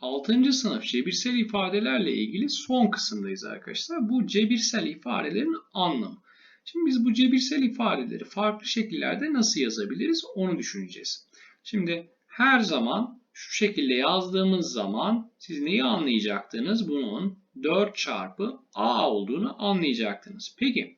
6. sınıf cebirsel ifadelerle ilgili son kısımdayız arkadaşlar. Bu cebirsel ifadelerin anlamı. Şimdi biz bu cebirsel ifadeleri farklı şekillerde nasıl yazabiliriz onu düşüneceğiz. Şimdi her zaman şu şekilde yazdığımız zaman siz neyi anlayacaktınız? Bunun 4 çarpı a olduğunu anlayacaktınız. Peki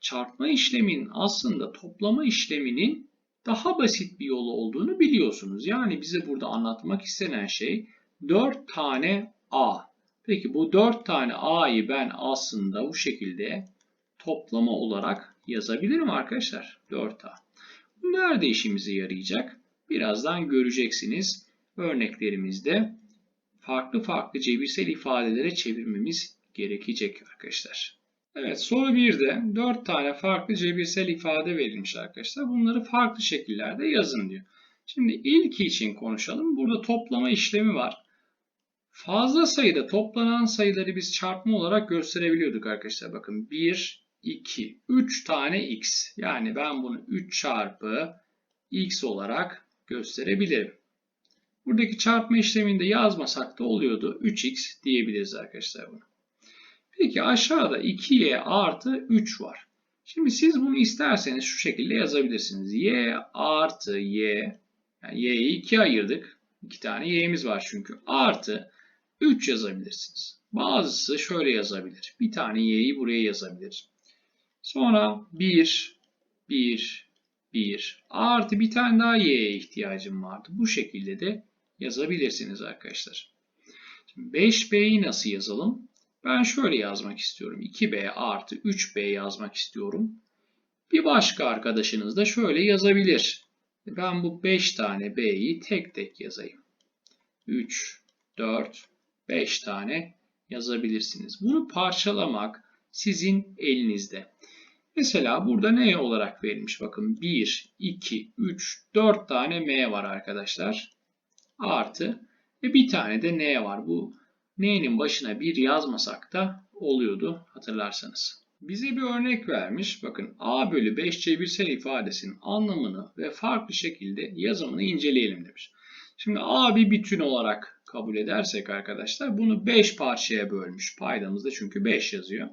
çarpma işleminin aslında toplama işleminin daha basit bir yolu olduğunu biliyorsunuz. Yani bize burada anlatmak istenen şey 4 tane A. Peki bu 4 tane A'yı ben aslında bu şekilde toplama olarak yazabilirim arkadaşlar. 4A. Bu nerede işimize yarayacak? Birazdan göreceksiniz. Örneklerimizde farklı farklı cebirsel ifadelere çevirmemiz gerekecek arkadaşlar. Evet soru 1'de 4 tane farklı cebirsel ifade verilmiş arkadaşlar. Bunları farklı şekillerde yazın diyor. Şimdi ilki için konuşalım. Burada toplama işlemi var. Fazla sayıda toplanan sayıları biz çarpma olarak gösterebiliyorduk arkadaşlar. Bakın 1, 2, 3 tane x. Yani ben bunu 3 çarpı x olarak gösterebilirim. Buradaki çarpma işleminde yazmasak da oluyordu. 3x diyebiliriz arkadaşlar bunu. Peki aşağıda 2y artı 3 var. Şimdi siz bunu isterseniz şu şekilde yazabilirsiniz. y artı y. Yani y'yi 2'ye ayırdık. 2 tane y'miz var çünkü. Artı 3 yazabilirsiniz. Bazısı şöyle yazabilir. Bir tane y'yi buraya yazabilir. Sonra 1, 1, 1 artı bir tane daha y'ye ihtiyacım vardı. Bu şekilde de yazabilirsiniz arkadaşlar. Şimdi 5b'yi nasıl yazalım? Ben şöyle yazmak istiyorum. 2b artı 3b yazmak istiyorum. Bir başka arkadaşınız da şöyle yazabilir. Ben bu 5 tane b'yi tek tek yazayım. 3, 4, 5 tane yazabilirsiniz. Bunu parçalamak sizin elinizde. Mesela burada ne olarak verilmiş? Bakın 1, 2, 3, 4 tane m var arkadaşlar. Artı ve bir tane de n var. Bu n'nin başına 1 yazmasak da oluyordu hatırlarsanız. Bize bir örnek vermiş. Bakın a bölü 5 cebirsel ifadesinin anlamını ve farklı şekilde yazımını inceleyelim demiş. Şimdi a bir bütün olarak kabul edersek arkadaşlar bunu 5 parçaya bölmüş. Paydamızda çünkü 5 yazıyor.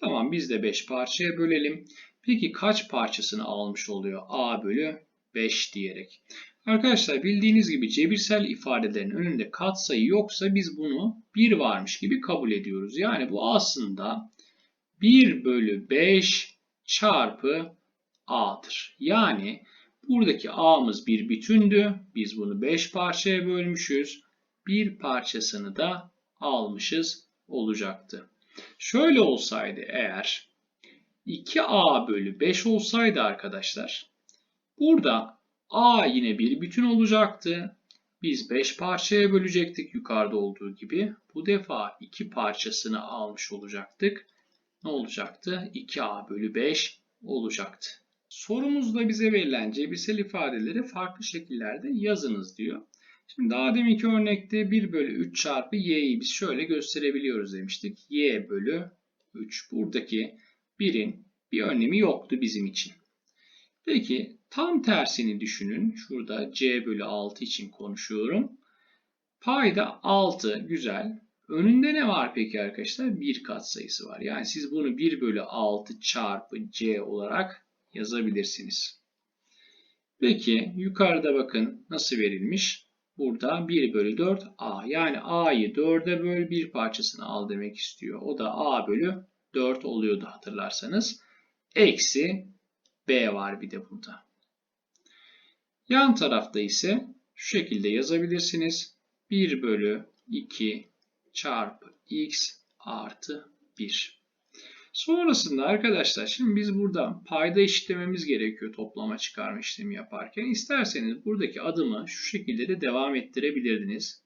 Tamam biz de 5 parçaya bölelim. Peki kaç parçasını almış oluyor a bölü 5 diyerek. Arkadaşlar bildiğiniz gibi cebirsel ifadelerin önünde katsayı yoksa biz bunu 1 varmış gibi kabul ediyoruz. Yani bu aslında 1 bölü 5 çarpı a'dır. Yani buradaki a'mız bir bütündü. Biz bunu 5 parçaya bölmüşüz. Bir parçasını da almışız olacaktı. Şöyle olsaydı eğer 2a bölü 5 olsaydı arkadaşlar burada a yine bir bütün olacaktı. Biz 5 parçaya bölecektik yukarıda olduğu gibi. Bu defa 2 parçasını almış olacaktık. Ne olacaktı? 2a bölü 5 olacaktı. Sorumuzda bize verilen cebirsel ifadeleri farklı şekillerde yazınız diyor. Şimdi daha deminki örnekte 1 bölü 3 çarpı y'yi biz şöyle gösterebiliyoruz demiştik. y bölü 3. Buradaki 1'in bir önemi yoktu bizim için. Peki tam tersini düşünün. Şurada c bölü 6 için konuşuyorum. Payda 6 güzel. Önünde ne var peki arkadaşlar? 1 katsayısı var. Yani siz bunu 1 bölü 6 çarpı c olarak yazabilirsiniz. Peki yukarıda bakın nasıl verilmiş? Burada 1 bölü 4 a. Yani a'yı 4'e böl bir parçasını al demek istiyor. O da a bölü 4 oluyordu hatırlarsanız. Eksi b var bir de burada. Yan tarafta ise şu şekilde yazabilirsiniz. 1 bölü 2 çarpı x artı 1. Sonrasında arkadaşlar şimdi biz burada payda eşitlememiz gerekiyor toplama çıkarma işlemi yaparken. İsterseniz buradaki adımı şu şekilde de devam ettirebilirdiniz.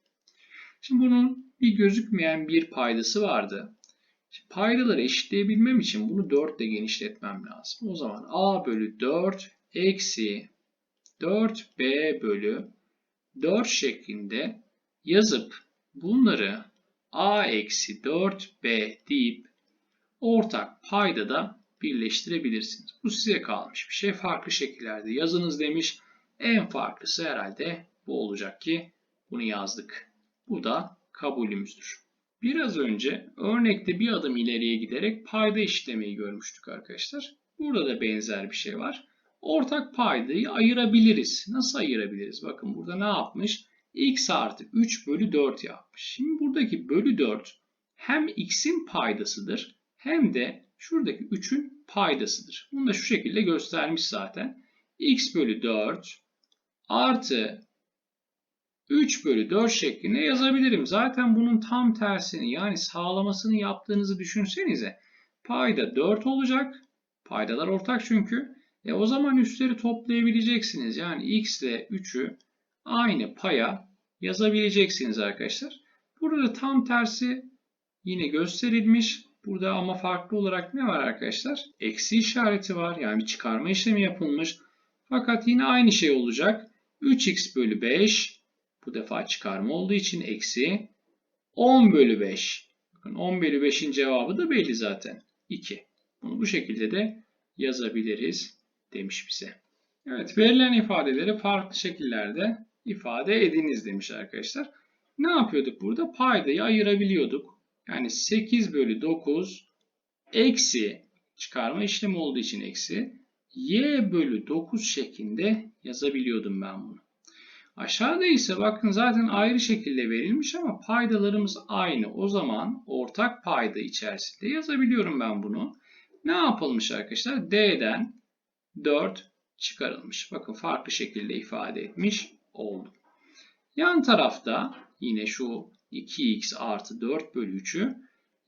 Şimdi bunun bir gözükmeyen bir paydası vardı. Şimdi paydaları eşitleyebilmem için bunu 4 ile genişletmem lazım. O zaman a bölü 4 eksi 4b bölü 4 şeklinde yazıp bunları a eksi 4b deyip ortak payda da birleştirebilirsiniz. Bu size kalmış bir şey. Farklı şekillerde yazınız demiş. En farklısı herhalde bu olacak ki bunu yazdık. Bu da kabulümüzdür. Biraz önce örnekte bir adım ileriye giderek payda işlemeyi görmüştük arkadaşlar. Burada da benzer bir şey var. Ortak paydayı ayırabiliriz. Nasıl ayırabiliriz? Bakın burada ne yapmış? x artı 3 bölü 4 yapmış. Şimdi buradaki bölü 4 hem x'in paydasıdır hem de şuradaki 3'ün paydasıdır. Bunu da şu şekilde göstermiş zaten. x bölü 4 artı 3 bölü 4 şeklinde yazabilirim. Zaten bunun tam tersini yani sağlamasını yaptığınızı düşünsenize. Payda 4 olacak. Paydalar ortak çünkü. E o zaman üstleri toplayabileceksiniz. Yani x ile 3'ü aynı paya yazabileceksiniz arkadaşlar. Burada tam tersi yine gösterilmiş. Burada ama farklı olarak ne var arkadaşlar? Eksi işareti var. Yani bir çıkarma işlemi yapılmış. Fakat yine aynı şey olacak. 3x bölü 5 bu defa çıkarma olduğu için eksi 10 bölü 5. Bakın 10 bölü 5'in cevabı da belli zaten. 2. Bunu bu şekilde de yazabiliriz demiş bize. Evet verilen ifadeleri farklı şekillerde ifade ediniz demiş arkadaşlar. Ne yapıyorduk burada? Paydayı ayırabiliyorduk. Yani 8 bölü 9 eksi çıkarma işlemi olduğu için eksi y bölü 9 şeklinde yazabiliyordum ben bunu. Aşağıda ise bakın zaten ayrı şekilde verilmiş ama paydalarımız aynı. O zaman ortak payda içerisinde yazabiliyorum ben bunu. Ne yapılmış arkadaşlar? D'den 4 çıkarılmış. Bakın farklı şekilde ifade etmiş oldum. Yan tarafta yine şu 2x artı 4 bölü 3'ü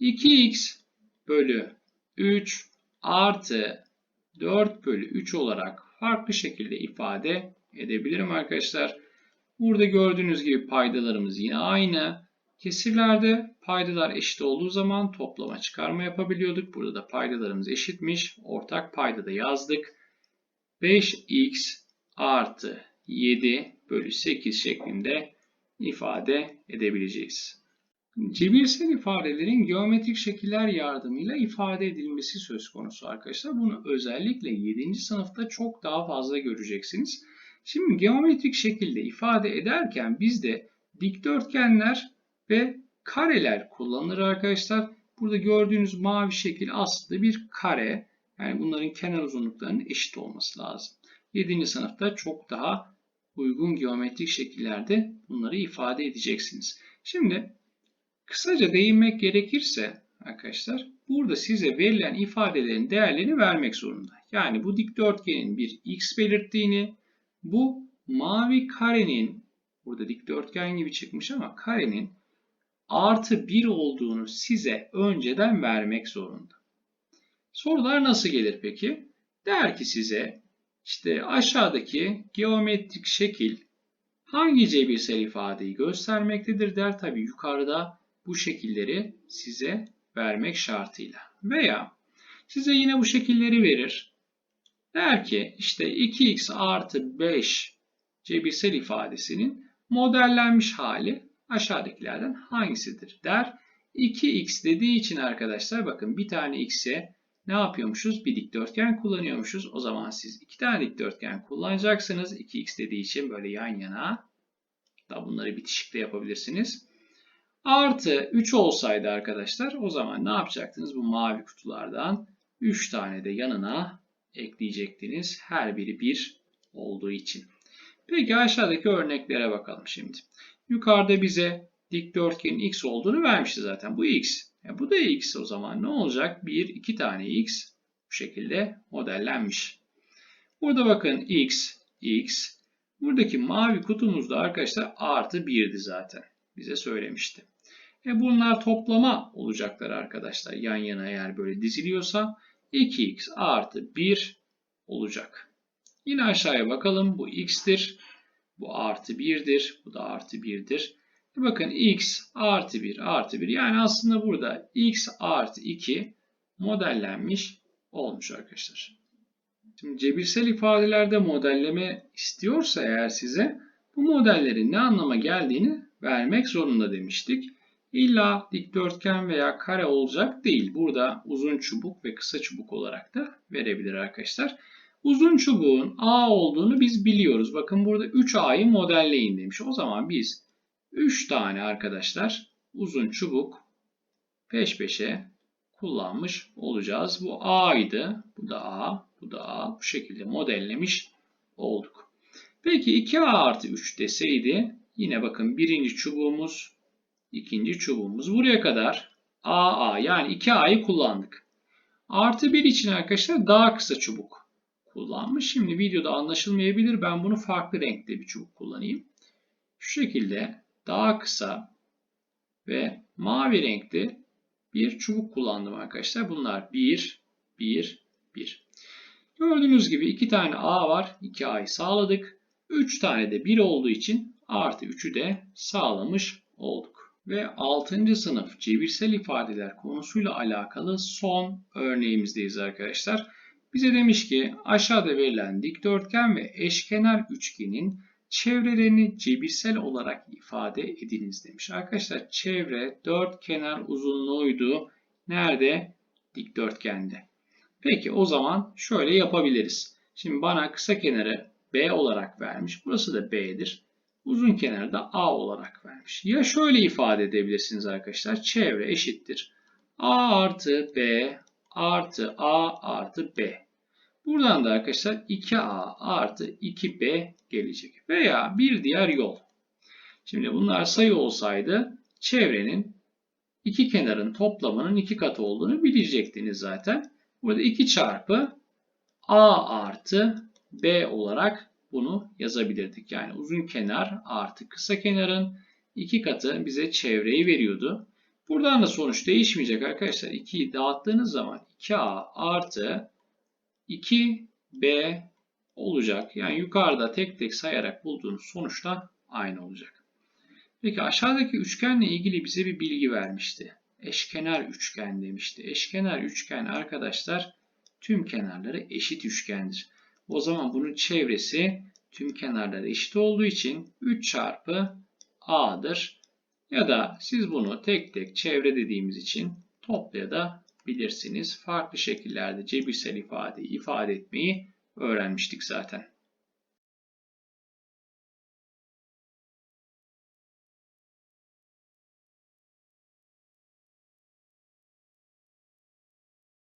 2x bölü 3 artı 4 bölü 3 olarak farklı şekilde ifade edebilirim arkadaşlar. Burada gördüğünüz gibi paydalarımız yine aynı. Kesirlerde paydalar eşit olduğu zaman toplama çıkarma yapabiliyorduk. Burada da paydalarımız eşitmiş. Ortak payda da yazdık. 5x artı 7 bölü 8 şeklinde ifade edebileceğiz. Cebirsel ifadelerin geometrik şekiller yardımıyla ifade edilmesi söz konusu arkadaşlar. Bunu özellikle 7. sınıfta çok daha fazla göreceksiniz. Şimdi geometrik şekilde ifade ederken bizde dikdörtgenler ve kareler kullanılır arkadaşlar. Burada gördüğünüz mavi şekil aslında bir kare. Yani bunların kenar uzunluklarının eşit olması lazım. 7. sınıfta çok daha uygun geometrik şekillerde bunları ifade edeceksiniz. Şimdi kısaca değinmek gerekirse arkadaşlar burada size verilen ifadelerin değerlerini vermek zorunda. Yani bu dikdörtgenin bir x belirttiğini, bu mavi karenin burada dikdörtgen gibi çıkmış ama karenin artı 1 olduğunu size önceden vermek zorunda. Sorular nasıl gelir peki? Der ki size işte aşağıdaki geometrik şekil hangi cebirsel ifadeyi göstermektedir der. Tabi yukarıda bu şekilleri size vermek şartıyla. Veya size yine bu şekilleri verir. Der ki işte 2x artı 5 cebirsel ifadesinin modellenmiş hali aşağıdakilerden hangisidir der. 2x dediği için arkadaşlar bakın bir tane x'e ne yapıyormuşuz? Bir dikdörtgen kullanıyormuşuz. O zaman siz iki tane dikdörtgen kullanacaksınız. 2x dediği için böyle yan yana. Da bunları bitişikte yapabilirsiniz. Artı 3 olsaydı arkadaşlar o zaman ne yapacaktınız? Bu mavi kutulardan 3 tane de yanına ekleyecektiniz. Her biri 1 olduğu için. Peki aşağıdaki örneklere bakalım şimdi. Yukarıda bize dikdörtgenin x olduğunu vermişti zaten. Bu x. E bu da x o zaman ne olacak? 1, 2 tane x bu şekilde modellenmiş. Burada bakın x, x. Buradaki mavi kutumuzda arkadaşlar artı 1'di zaten. Bize söylemişti. E bunlar toplama olacaklar arkadaşlar. Yan yana eğer böyle diziliyorsa 2x artı 1 olacak. Yine aşağıya bakalım. Bu x'tir. Bu artı 1'dir. Bu da artı 1'dir. Bakın x artı 1 artı 1 yani aslında burada x artı 2 modellenmiş olmuş arkadaşlar. Şimdi cebirsel ifadelerde modelleme istiyorsa eğer size bu modellerin ne anlama geldiğini vermek zorunda demiştik. İlla dikdörtgen veya kare olacak değil. Burada uzun çubuk ve kısa çubuk olarak da verebilir arkadaşlar. Uzun çubuğun A olduğunu biz biliyoruz. Bakın burada 3A'yı modelleyin demiş. O zaman biz 3 tane arkadaşlar uzun çubuk peş peşe kullanmış olacağız. Bu A'ydı. Bu da A. Bu da A. Bu şekilde modellemiş olduk. Peki 2A artı 3 deseydi yine bakın birinci çubuğumuz ikinci çubuğumuz buraya kadar AA yani 2A'yı kullandık. Artı 1 için arkadaşlar daha kısa çubuk kullanmış. Şimdi videoda anlaşılmayabilir. Ben bunu farklı renkte bir çubuk kullanayım. Şu şekilde daha kısa ve mavi renkli bir çubuk kullandım arkadaşlar. Bunlar 1, 1, 1. Gördüğünüz gibi 2 tane A var. 2A'yı sağladık. 3 tane de 1 olduğu için artı 3'ü de sağlamış olduk. Ve 6. sınıf cebirsel ifadeler konusuyla alakalı son örneğimizdeyiz arkadaşlar. Bize demiş ki aşağıda verilen dikdörtgen ve eşkenar üçgenin çevrelerini cebirsel olarak ifade ediniz demiş. Arkadaşlar çevre dört kenar uzunluğuydu. Nerede? Dikdörtgende. Peki o zaman şöyle yapabiliriz. Şimdi bana kısa kenarı B olarak vermiş. Burası da B'dir. Uzun kenarı da A olarak vermiş. Ya şöyle ifade edebilirsiniz arkadaşlar. Çevre eşittir. A artı B artı A artı B. Buradan da arkadaşlar 2A artı 2B gelecek. Veya bir diğer yol. Şimdi bunlar sayı olsaydı çevrenin iki kenarın toplamının iki katı olduğunu bilecektiniz zaten. Burada 2 çarpı A artı B olarak bunu yazabilirdik. Yani uzun kenar artı kısa kenarın iki katı bize çevreyi veriyordu. Buradan da sonuç değişmeyecek arkadaşlar. 2'yi dağıttığınız zaman 2A artı 2B olacak. Yani yukarıda tek tek sayarak bulduğunuz sonuç da aynı olacak. Peki aşağıdaki üçgenle ilgili bize bir bilgi vermişti. Eşkenar üçgen demişti. Eşkenar üçgen arkadaşlar tüm kenarları eşit üçgendir. O zaman bunun çevresi tüm kenarları eşit olduğu için 3 çarpı A'dır. Ya da siz bunu tek tek çevre dediğimiz için toplayabilirsiniz. Farklı şekillerde cebirsel ifadeyi ifade etmeyi öğrenmiştik zaten.